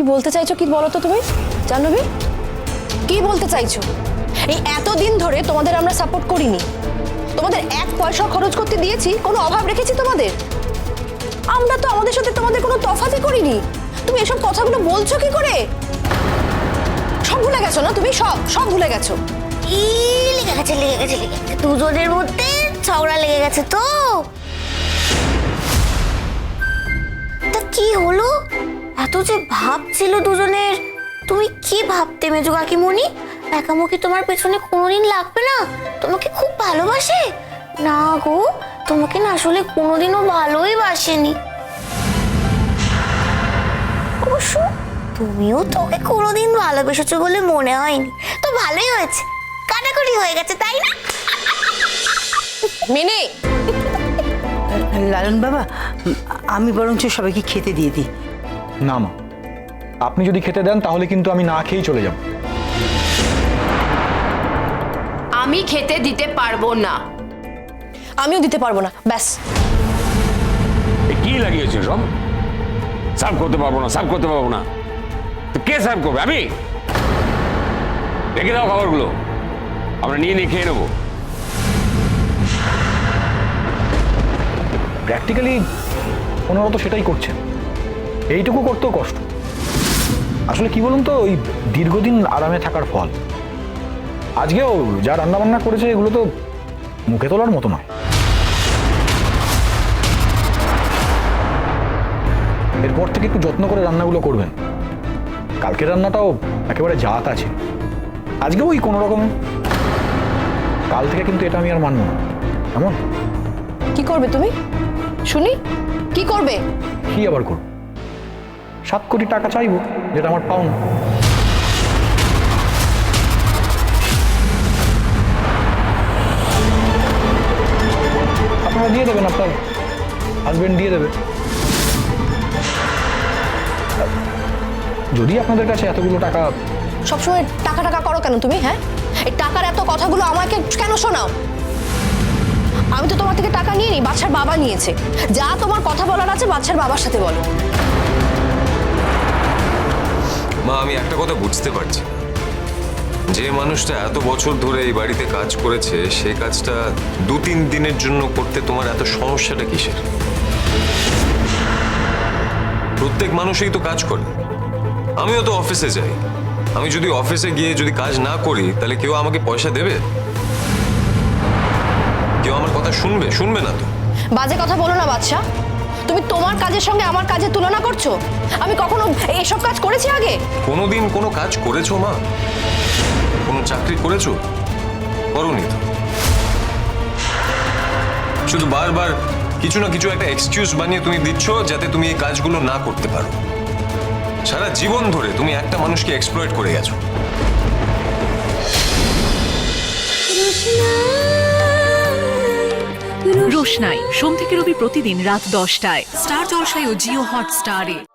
কি বলতে চাইছো কি বলো তো তুমি? জাহ্নবী? কি বলতে চাইছো? এই এতদিন ধরে তোমাদের আমরা সাপোর্ট করিনি। তোমাদের এক পয়সা খরচ করতে দিয়েছি, কোনো অভাব রেখেছি তোমাদের? আমরা তো আমাদের সাথে তোমাদের কোনো তফাতই করিনি। তুমি এসব কথাগুলো বলছো কি করে? সব ভুলে গেছো না তুমি? সব সব ভুলে গেছো। ই, লেগে গেছে লেগে গেছে লেগে গেছে। দুজনের মধ্যে ঝগড়া লেগে গেছে তো। তা কি হলো? এত যে ভাব ছিল দুজনের। তুমি কি ভাবতে মেজো কাকিমণি? একামুখি তোমার পেছনে কোনোদিন লাগবে না? তোমাকে খুব ভালোবাসে? না গো তোমাকে না আসলে কোনোদিনও ভালোই বাসেনি। অবশ্য তুমিও তোকে কোনোদিন ভালোবেসেছো বলে মনে হয়নি। তো ভালোই হয়েছে। কাটাকুটি হয়ে গেছে তাই না? মিনি! লালন বাবা আমি বরঞ্চ সবাইকে খেতে দিয়ে দিই। না মা। আপনি যদি খেতে দেন তাহলে কিন্তু আমি না খেয়েই চলে যাব। আমি খেতে দিতে পারব না। আমিও দিতে পারব না ব্যাস। এ কি লাগিয়েছে সব? সার্ভ করতে পারব না সার্ভ করতে পারব না। তো কে সার্ভ করবে? আমি? রেখে দাও খাবারগুলো। আমরা নিয়ে নিয়ে খেয়ে নেব। প্র্যাকটিক্যালি ওনারা তো সেটাই করছেন। এইটুকু করতেও কষ্ট। আসলে কি বলুন তো ওই দীর্ঘদিন আরামে থাকার ফল। আজকেও যা রান্নাবান্না করেছে এগুলো তো মুখে তোলার মতো নয়। এরপর থেকে একটু যত্ন করে রান্নাগুলো করবেন। কালকের রান্নাটাও একেবারে জাত আছে। আজকেও ওই কোনো রকমে। কাল থেকে কিন্তু এটা আমি আর মানব না। এমন কি করবে তুমি? শুনি। কি করবে? কি আবার করব? সাত কোটি টাকা চাইব, যেটা আমার পাওনা। আপনারা দিয়ে দেবেন আপনার হাজবেন্ড দিয়ে দেবে। যদি আপনাদের কাছে এতগুলো টাকা সবসময় টাকা টাকা করো কেন তুমি হ্যাঁ? এই টাকার এত কথাগুলো আমাকে কেন শোনাও? আমি তো তোমার থেকে টাকা নিয়ে নি বাচ্চার বাবা নিয়েছে। যা তোমার কথা বলার আছে, বাচ্চার বাবার সাথে বলো। মা, আমি একটা কথা বুঝতে পারছি। যে মানুষটা এত বছর ধরে এই বাড়িতে কাজ করেছে, সে কাজটা দু তিন দিনের জন্য করতে তোমার এত সমস্যাটা কিসের? প্রত্যেক মানুষই তো কাজ করে। আমিও তো অফিসে যাই। আমি যদি অফিসে গিয়ে যদি কাজ না করি, তাহলে কেউ আমাকে পয়সা দেবে? কেউ আমার কথা শুনবে? শুনবে না তো। বাজে কথা বলো না বাচ্চা তুমি তোমার কাজের সঙ্গে আমার কাজের তুলনা করছ? আমি কখনো এসব কাজ করেছি আগে? কোনোদিন কোনো কাজ করেছ মা? কোনো চাকরি করেছ? করনি তো। শুধু বারবার কিছু না কিছু একটা এক্সকিউজ বানিয়ে তুমি দিচ্ছ যাতে তুমি এই কাজগুলো না করতে পারো। সারা জীবন ধরে তুমি একটা মানুষকে এক্সপ্লয়েট করে গেছো। রোশনাই সোম থেকে রবি প্রতিদিন রাত দশটায়। স্টার জলসায় ও জিও হটস্টারে।